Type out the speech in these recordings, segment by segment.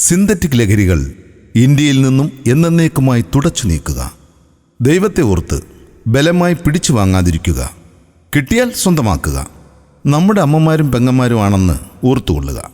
Synthetic ലഹരികൾ ഇന്ത്യയിൽ നിന്നും എന്നേക്കുമായി തുടച്ചു നീക്കുക. ദൈവത്തെ ഓർത്ത് ബലമായി പിടിച്ചു വാങ്ങാതിരിക്കുക. കിട്ടിയാൽ സ്വന്തമാക്കുക. നമ്മുടെ അമ്മമാരും പെങ്ങന്മാരും ആണെന്ന് ഓർത്തുകൊള്ളുക.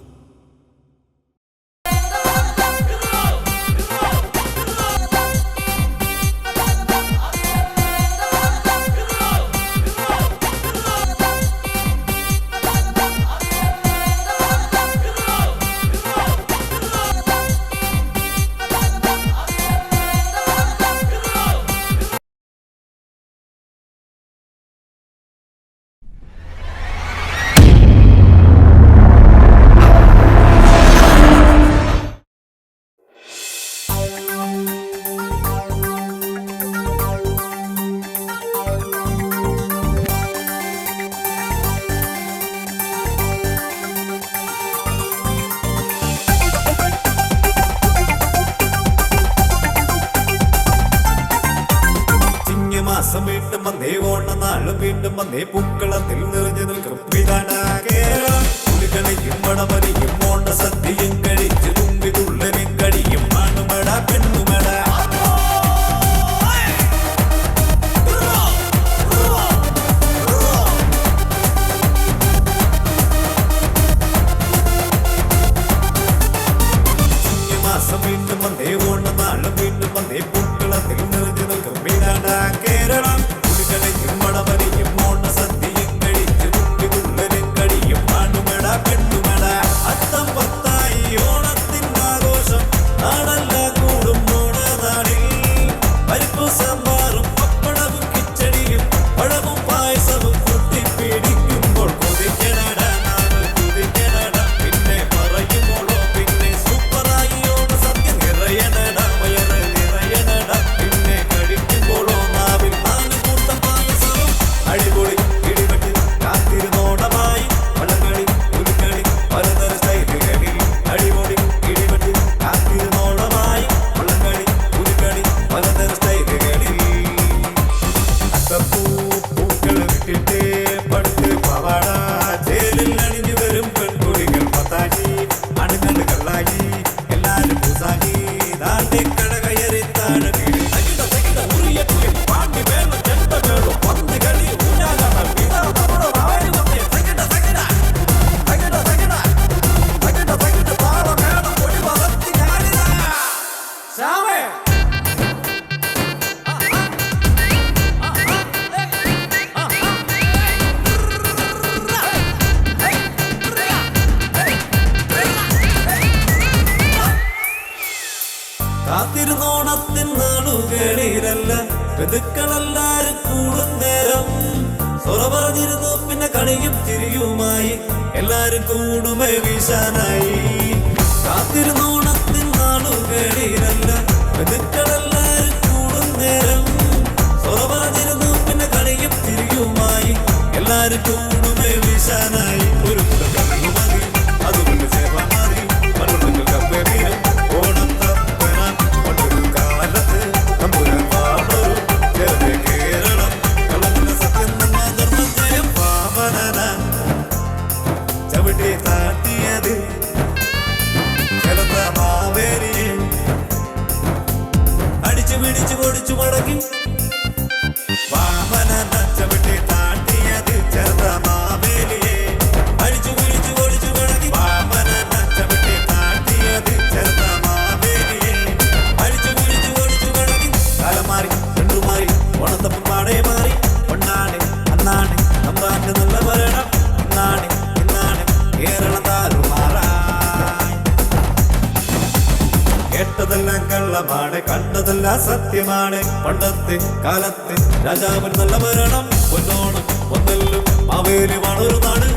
മാസം വീണ്ടും വന്നേ ഓണനാളും വീണ്ടും വന്നേ പൂക്കളത്തിൽ നിറഞ്ഞു നിൽക്കും. പിതാണ് കേരളം കുളികളെയും മണമലയും ഓണസദ്യയും കഴിച്ച് തുമ്പി തുള്ളലും കഴിയും. ആണുമട പെണ്ണുമട. മാസം വീണ്ടും വന്നേ അല്ല. ബന്ധുക്കളെല്ലാരും കൂടും നേരം. സൊറ പറഞ്ഞിരുന്നു പിന്നെ കളിയും ചിരിയുമായി. എല്ലാരും കൂടുമേ വീശാനായി. കാത്തിരുന്നു ഓണത്തിൻ നാളു കേടിയിലല്ല ബന്ധുക്കളെല്ലാരും കൂടും നേരം. സൊറ പറഞ്ഞിരുന്നു പിന്നെ കളിയും ചിരിയുമായി. എല്ലാരും കൂടും കേട്ടതെല്ലാം കള്ളമാണ് കണ്ടതെല്ലാം സത്യമാണ്. പണ്ടത്തെ കാലത്തെ രാജാവിൻ നല്ല മരണം പൊന്നോണം ഒന്നല്ലും മാവേലി വളർന്നാണ്